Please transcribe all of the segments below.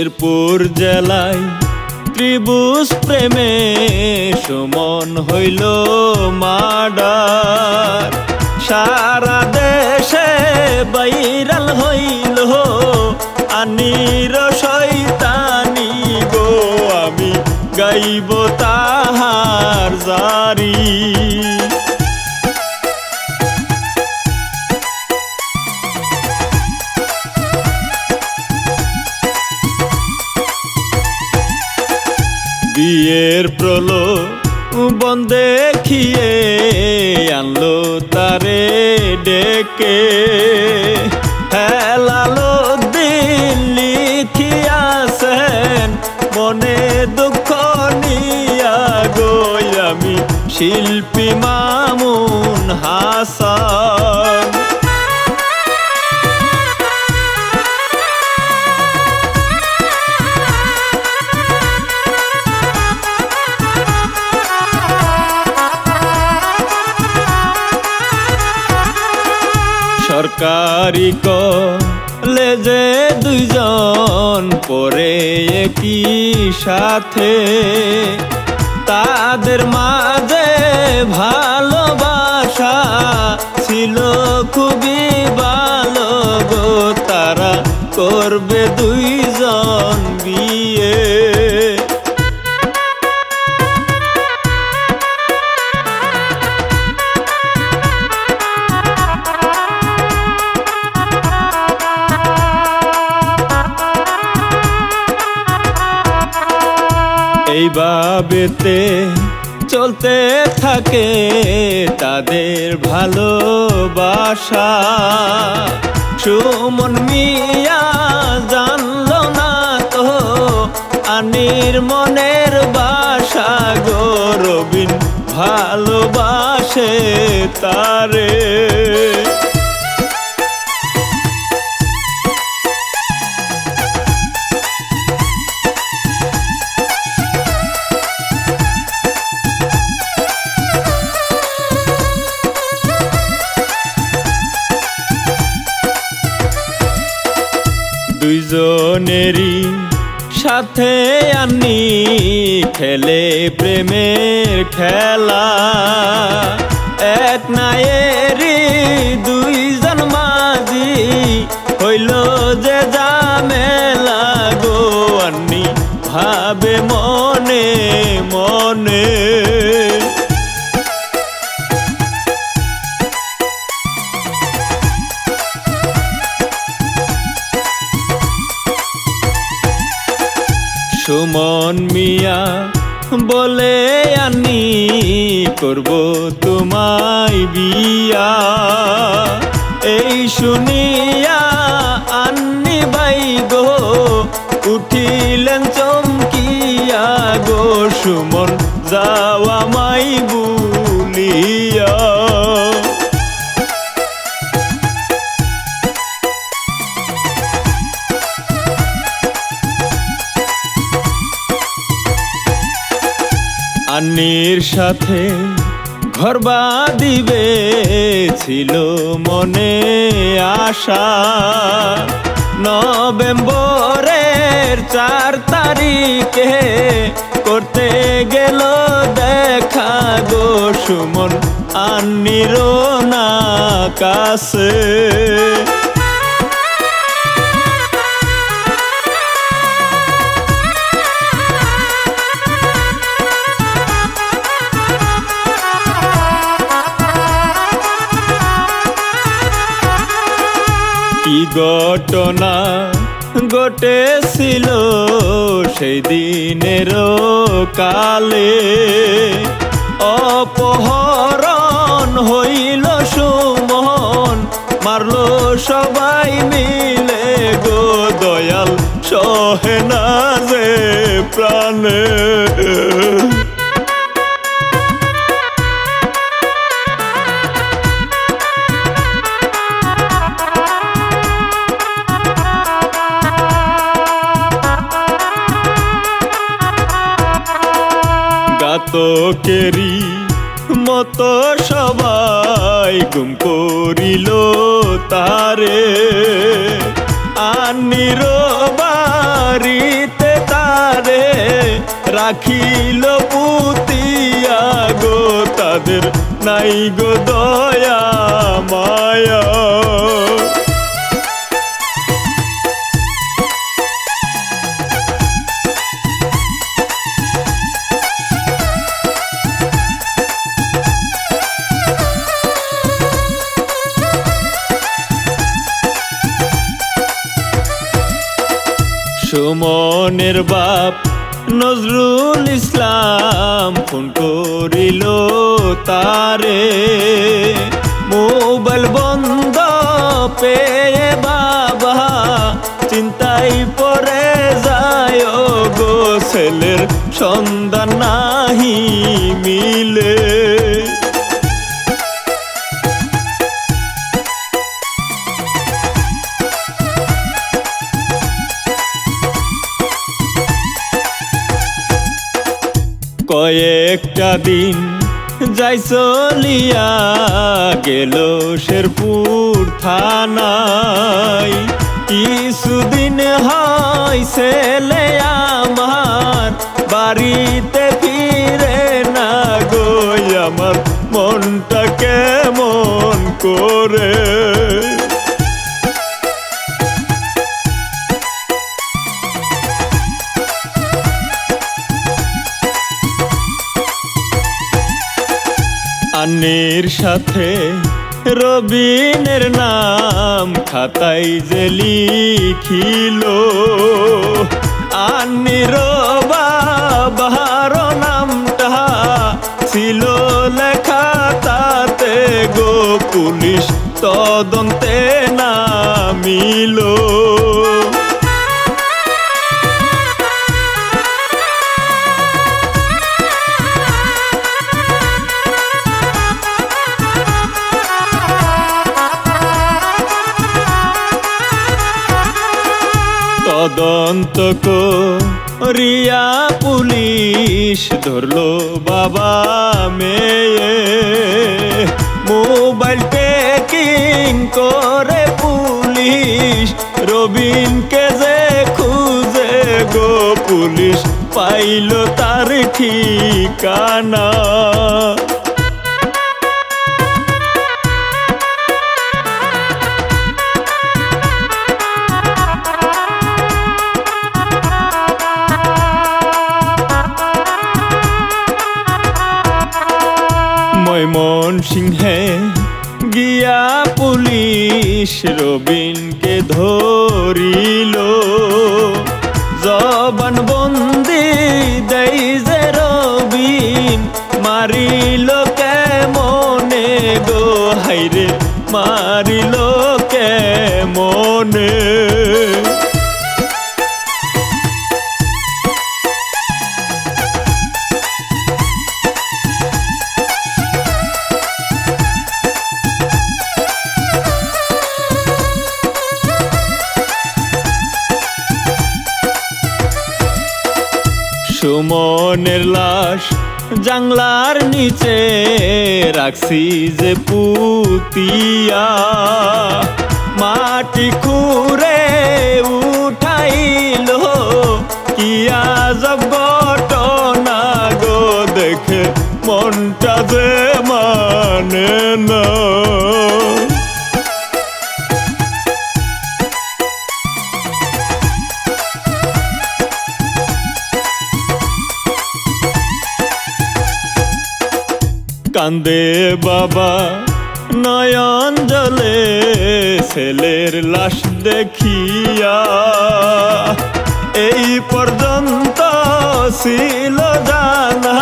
শেরপুর জেলায় ত্রিভুজ প্রেমে সুমন হইল মাডার। সারা দেশে বাইরাল হইল আনির শৈতানি গো, আমি গাইব তাহার জারি। বিয়ের প্রলো বন্দে খিয়ে আনলো তারে ডেকে। হেলালো দিন লিখিয়াছেন মনে দুঃখ নিয়া গই আমি শিল্পী মামুন হাসান সরকারি কলেজে দুইজন পড়ে একই সাথে, তাদের মাঝে ভালোবাসা ছিল খুবই ভালো গো। তারা করবে দুইজন বিয়ে। এইভাবেতে চলতে থাকে তাদের ভালোবাসা। সুমন মিয়া জানল না তো, আনির মনের বাসা গরবিন ভালোবাসে তারে। দুইজনেরই সাথে আনি খেলে প্রেমের খেলা। এক নায়েরি দুইজন সুমন মিয়া বলে আনি করব তোমায় বিয়া। এই শুনিয়া আন্নি বাই গো, উঠিলেন চমকিয়া গো, সুমন যাওয়া মাই বুলিয়া আন্নির সাথে ঘর দিবে ছিল মনে আশা। নভেম্বরের চার তারিখে করতে গেল দেখা গো সুমন আন্নির না কাছে। কি ঘটনা ঘটেছিল সেই দিনের কালে। অপহরণ হইল সুমন মারলো সবাই মিলে গো দয়াল, সহে না যে প্রাণে। ঘাতকেরি মতো সবাই গুম করিল তারে আনির বাড়িতে তারে রাখিল পুতিয়া গো তাদের নাই গো দয়া, মায়া। সুমনের বাপ নজরুল ইসলাম ফোন করিল তারে। মোবাইল বন্ধ পেয়ে বাবা চিন্তাই পরে যায় গো ছেলের সন্ধান নাহি মিলে। কয়েকটা দিন যাই চলিয়া গেল শেরপুর থানায়। কিছুদিন হয় ছেলে আমার, বাড়িতে ফিরে না গো আমার মনটা কেমন করে আন্নের সাথে রবিনের নাম খাতাই যে লিখিল। আন্নির বাবার নামটা ছিল লেখা, তাতে গো পুলিশ তদন্তে নামিল। তদন্ত রিয়া পুলিশ ধরলো বাবা মেয়ে। মোবাইল টেকিং করে পুলিশ, রবিনকে যে খুঁজে গো পুলিশ, পাইল তার ঠিকানা। ময়মন সিংহে গিয়া পুলিশ রবিনকে ধরিল। জবান বন্দি দেই যে রবিন, মারিল কেমনে গো? হাইরে, মারিল কেমনে? সুমনের লাশ জাংলার নিচে রাখছি যে পুতিয়া। মাটি খুঁড়ে উঠাইল, কি আজব ঘটনা গো দেখে মনটা যে মানে না। কান্দে বাবা, নয়ন জলে ছেলের লাশ দেখিয়া। এই পর্যন্ত ছিল জানা,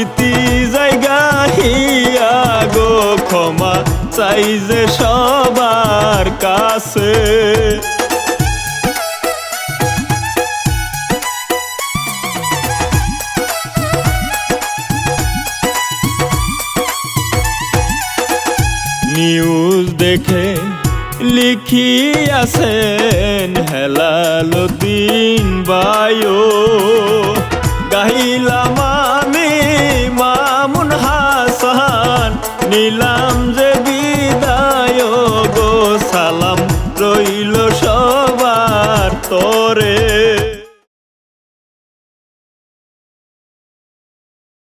ইতি জায়গা হিয়া গো, ক্ষমা চাই যে সবার কাছে। লিখিয়াছেন হেলালুদ্দিন বায়ো।